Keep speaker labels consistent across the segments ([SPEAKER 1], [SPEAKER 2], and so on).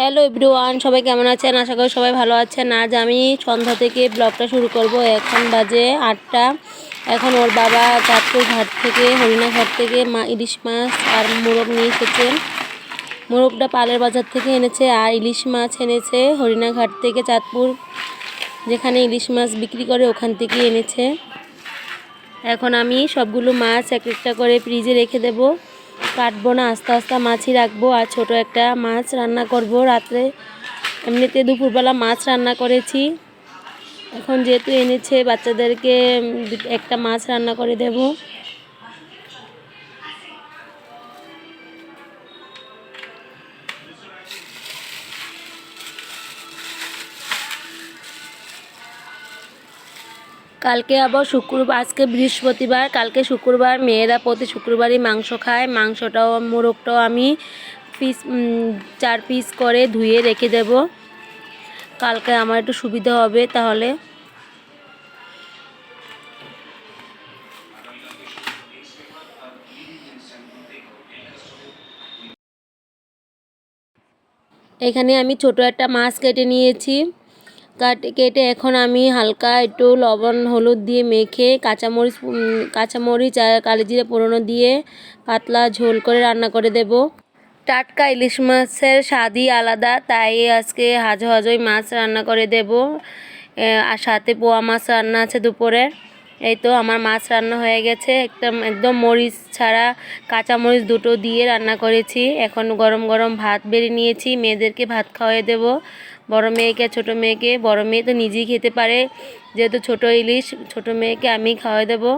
[SPEAKER 1] Hello everyone সবাই কেমন আছেন? আশা করি সবাই ভালো আছেন। আজ আমি সন্ধ্যা থেকে ব্লগটা শুরু করব। এখন বাজে আটটা। এখন ওর বাবা চাঁদপুর ঘাট থেকে, হরিণা ঘাট থেকে মা ইলিশ মাছ আর মোরগ নিয়ে এসেছেন মোরগটা পালের বাজার থেকে এনেছে আর ইলিশ মাছ এনেছে হরিণা ঘাট থেকে চাঁদপুর, যেখানে ইলিশ মাছ বিক্রি করে ওখান থেকে এনেছে। এখন আমি সবগুলো মাছ এক একটা করে ফ্রিজে রেখে দেব। কাটবো না, আস্তে আস্তে মাছই রাখব। আর ছোট একটা মাছ রান্না করব রাত্রে। এমনিতে দুপুরবেলা মাছ রান্না করেছি। এখন যেহেতু এনেছে, বাচ্চাদেরকে একটা মাছ রান্না করে দেব। কালকে আবার শুক্রবার, আজকে বৃহস্পতিবার, কালকে শুক্রবার মেয়েরা প্রতি শুক্রবারই মাংস খায়। মাংসটাও, মোরগটাও আমি পিস চার পিস করে ধুয়ে রেখে দেব। কালকে আমার একটু সুবিধা হবে তাহলে। এখানে আমি ছোট একটা মাছ কেটে নিয়েছি। কাটে কেটে এখন আমি হালকা একটু লবণ, হলুদ দিয়ে মেখে কাঁচামরিচ কাঁচামরিচ আর কালিজিরে পুরনো দিয়ে পাতলা ঝোল করে রান্না করে দেব। টাটকা ইলিশ মাছের স্বাদই আলাদা, তাই আজকে হাজো হাজোই মাছ রান্না করে দেব। আর সাথে পোয়া মাছ রান্না আছে দুপুরে। এই তো আমার মাছ রান্না হয়ে গেছে। একদম একদম মরিচ ছাড়া কাঁচা মরিচ দুটো দিয়ে রান্না করেছি। এখন গরম গরম ভাত বেড়ে নিয়েছি। মেয়েদেরকে ভাত খাওয়াই দেব। বড় মেয়েকে আর ছোটো মেয়েকে, বড় মেয়ে তো নিজেই খেতে পারে। যেহেতু ছোটো ইলিশ, ছোটো মেয়েকে আমি খাওয়াই দেবো।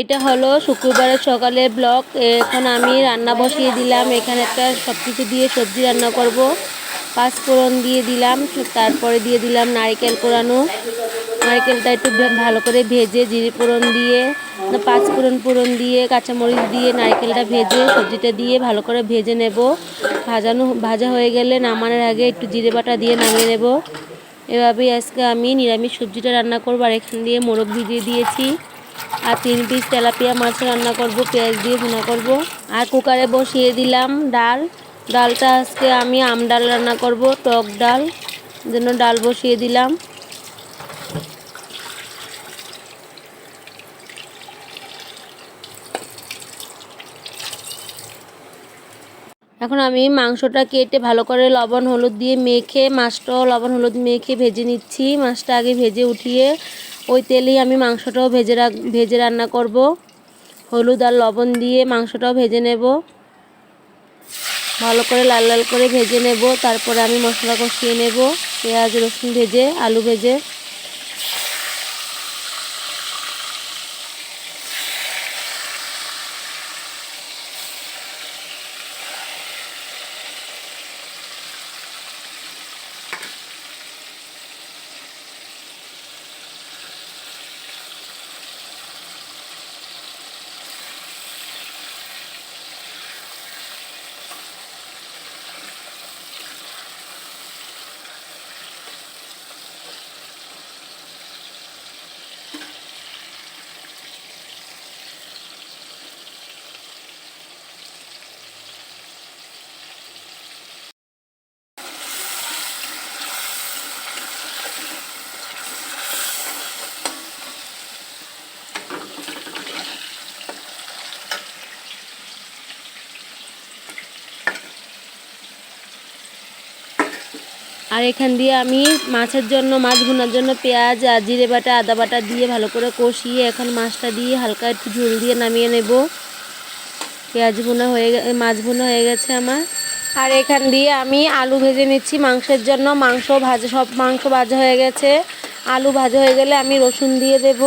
[SPEAKER 1] এটা হলো শুক্রবারের সকালের ব্লগ। এখন আমি রান্না বসিয়ে দিলাম। এখানে একটা সব কিছু দিয়ে সবজি রান্না করব। পাঁচফোড়ন দিয়ে দিলাম, তারপরে দিয়ে দিলাম নারকেল কোরানো। নারকেলটা একটু ভালো করে ভেজে জিরে ফোড়ন দিয়ে পাঁচফোড়ন ফোড়ন দিয়ে, কাঁচামরিচ দিয়ে নারকেলটা ভেজে সবজিটা দিয়ে ভালো করে ভেজে নেব। ভাজানো ভাজা হয়ে গেলে নামানোর আগে একটু জিরে বাটা দিয়ে নামিয়ে নেব। এভাবেই আজকে আমি নিরামিষ সবজিটা রান্না করব। আর এখান দিয়ে মোরগ ভিজিয়ে দিয়েছি। আর তিন পিস তেলাপিয়া মাছ রান্না করব, পেঁয়াজ দিয়ে ভুনা করব। আর কুকারে বসিয়ে দিলাম ডাল। ডালটা আজকে আমি আম ডাল রান্না করব, টক ডাল। জন্য ডাল বসিয়ে দিলাম। এখন আমি মাংসটা কেটে ভালো করে লবণ হলুদ দিয়ে মেখে, মাছটাও লবণ হলুদ মেখে ভেজে নিচ্ছি। মাছটা আগে ভেজে উঠিয়ে ওই তেলেই আমি মাংসটাও ভেজে রাখ, ভেজে রান্না করব। হলুদ আর লবণ দিয়ে মাংসটাও ভেজে নেব। ভালো করে লাল লাল করে ভেজে নেব। তারপরে আমি মশলা কষিয়ে নেব। পেঁয়াজ, রসুন ভেজে, আলু ভেজে। আর এখান দিয়ে আমি মাছের জন্য, মাছ ভুনার জন্য পেঁয়াজ, আর জিরে বাটা, আদা বাটা দিয়ে ভালো করে কষিয়ে এখন মাছটা দিয়ে হালকা একটু ঝোল দিয়ে নামিয়ে নেব। পেঁয়াজ ভুনা হয়ে মাছ ভুনা হয়ে গেছে আমার। আর এখান দিয়ে আমি আলু ভেজে নিচ্ছি মাংসের জন্য। মাংস ভাজা, সব মাংস ভাজা হয়ে গেছে। আলু ভাজা হয়ে গেলে আমি রসুন দিয়ে দেব।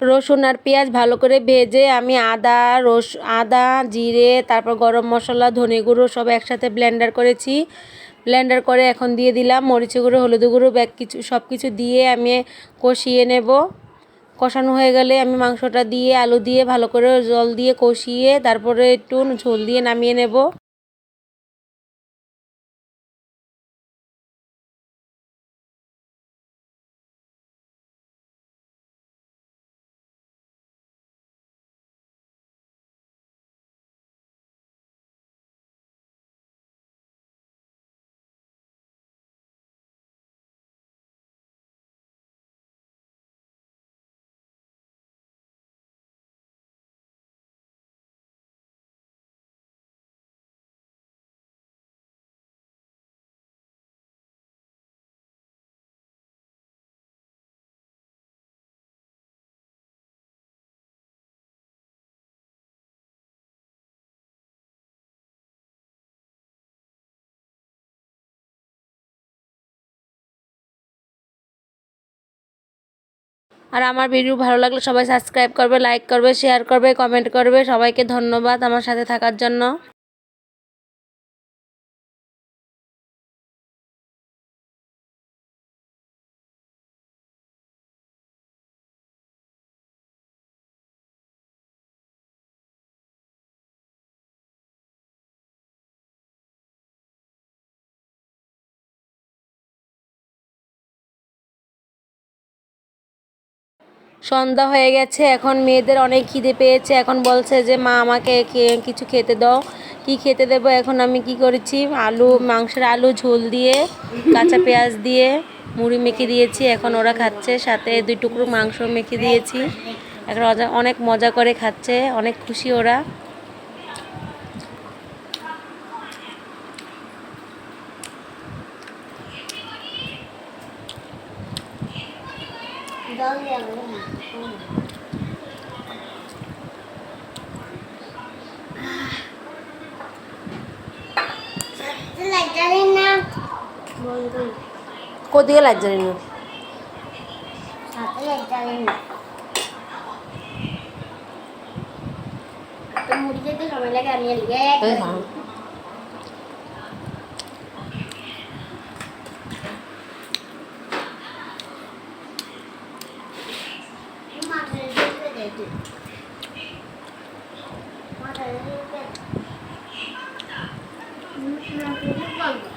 [SPEAKER 1] রসুন আর পেঁয়াজ ভালো করে ভেজে আমি আদা, রস, আদা, জিরে, তারপর গরম মশলা, ধনে গুঁড়ো সব একসাথে ব্লেন্ডার করেছি। ব্লেন্ডার করে এখন দিয়ে দিলাম মরিচ গুঁড়ো, হলুদ গুঁড়ো ব্যাগ কিছু, সব কিছু দিয়ে আমি কষিয়ে নেব। কষানো হয়ে গেলে আমি মাংসটা দিয়ে, আলু দিয়ে ভালো করে জল দিয়ে কষিয়ে তারপরে একটু ঝোল দিয়ে নামিয়ে নেব। আর আমার ভিডিও ভালো লাগলে সবাই সাবস্ক্রাইব করবে লাইক করবে শেয়ার করবে কমেন্ট করবে। সবাইকে ধন্যবাদ আমার সাথে থাকার জন্য। সন্ধ্যা হয়ে গেছে, এখন মেয়েদের অনেক খিদে পেয়েছে, এখন বলছে যে, মা, আমাকে কিছু খেতে দাও। কি খেতে দেবো? এখন আমি কি করেছি? আলু, মাংসের আলু, ঝোল দিয়ে, কাঁচা পেঁয়াজ দিয়ে, মুড়ি মেখে দিয়েছি, এখন ওরা খাচ্ছে, সাথে দুই টুকরো মাংস মেখে দিয়েছি। এখন অনেক মজা করে খাচ্ছে, অনেক খুশি ওরা। কোদিকে লাগছে না
[SPEAKER 2] মুড়ি খেতে 换个